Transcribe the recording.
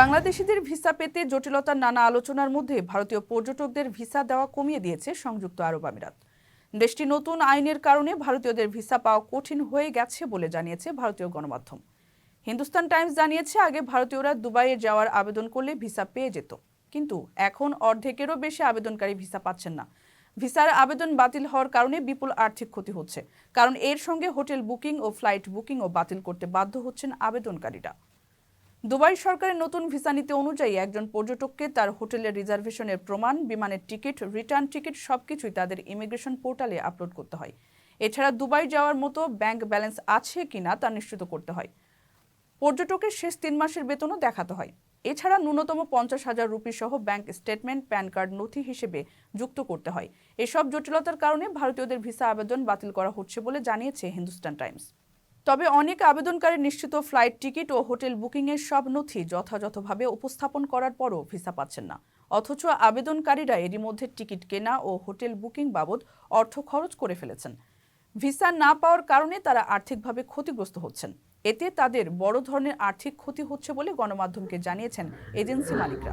বাংলাদেশিদের ভিসা পেতে জটিলতার নানা আলোচনার মধ্যে ভারতীয় পর্যটকদের ভিসা দেওয়া কমিয়ে দিয়েছে সংযুক্ত আরব আমিরাত। দেশটি নতুন আইনের কারণে ভারতীয়দের ভিসা পাওয়া কঠিন হয়ে গেছে বলে জানিয়েছে ভারতীয় গণমাধ্যম। হিন্দুস্তান টাইমস জানিয়েছে, আগে ভারতীয়রা দুবাইয়ে যাওয়ার আবেদন করলে ভিসা পেয়ে যেত। কিন্তু এখন অর্ধেকেরও বেশি আবেদনকারী ভিসা পাচ্ছেন না। ভিসার আবেদন বাতিল হওয়ার কারণে বিপুল আর্থিক ক্ষতি হচ্ছে। কারণ এর সঙ্গে হোটেল বুকিং ও ফ্লাইট বুকিংও বাতিল করতে বাধ্য হচ্ছেন আবেদনকারীরা। দুবাই সরকারের নতুন ভিসা নীতি অনুযায়ী একজন পর্যটককে তার হোটেলের রিজার্ভেশনের প্রমাণ, বিমানের টিকিট, রিটার্ন টিকিট সবকিছুই তাদের ইমিগ্রেশন পোর্টালে আপলোড করতে হয়। এছাড়া দুবাই যাওয়ার মতো ব্যাংক ব্যালেন্স আছে কিনা তা নিশ্চিত করতে হয়। পর্যটকের শেষ তিন মাসের বেতনও দেখাতে হয়। এছাড়া ন্যূনতম পঞ্চাশ হাজার রুপি সহ ব্যাংক স্টেটমেন্ট, প্যান কার্ড, নথি হিসেবে যুক্ত করতে হয়। এসব জটিলতার কারণে ভারতীয়দের ভিসা আবেদন বাতিল করা হচ্ছে বলে জানিয়েছে হিন্দুস্তান টাইমস। তবে অনেক আবেদনকারী নিশ্চিত ফ্লাইট টিকিট ও হোটেল বুকিংয়ের সব নথি যথাযথভাবে উপস্থাপন করার পরও ভিসা পাচ্ছেন না। অথচ আবেদনকারীরা এরই মধ্যে টিকিট কেনা ও হোটেল বুকিং বাবদ অর্থ খরচ করে ফেলেছেন। ভিসা না পাওয়ার কারণে তারা আর্থিকভাবে ক্ষতিগ্রস্ত হচ্ছেন। এতে তাদের বড় ধরনের আর্থিক ক্ষতি হচ্ছে বলে গণমাধ্যমকে জানিয়েছেন এজেন্সি মালিকরা।